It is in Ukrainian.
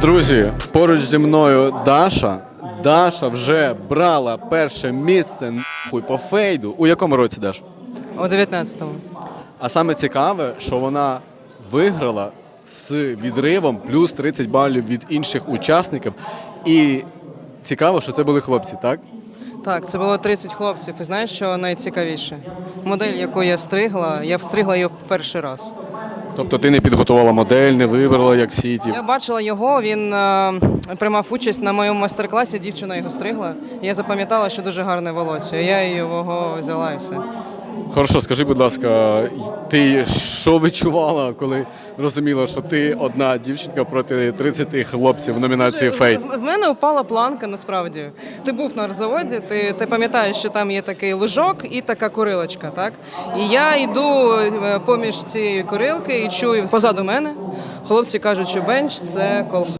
Друзі, поруч зі мною Даша. Даша вже брала перше місце нахуй по фейду. У якому році Даш? У 19-му. А саме цікаве, що вона виграла з відривом плюс 30 балів від інших учасників. І цікаво, що це були хлопці, так? Так, це було 30 хлопців. І знаєш, що найцікавіше? Модель, яку я стригла, я встригла її в перший раз. Тобто ти не підготувала модель, не вибрала, як всі ті. Я бачила його, він е, приймав участь на моєму майстер-класі, дівчина його стригла. Я запам'ятала, що дуже гарне волосся. Я його взяла і все. Хорошо, скажи, будь ласка, ти що відчувала, коли розуміла, що ти одна дівчинка проти 30 хлопців в номінації Фейт? В мене впала планка насправді. Ти був на заводі, ти, ти пам'ятаєш, що там є такий лужок і така курилочка, так? І я йду е, поміж цієї курилки і чую позаду мене. Хлопці кажуть, що бенч це колхоз.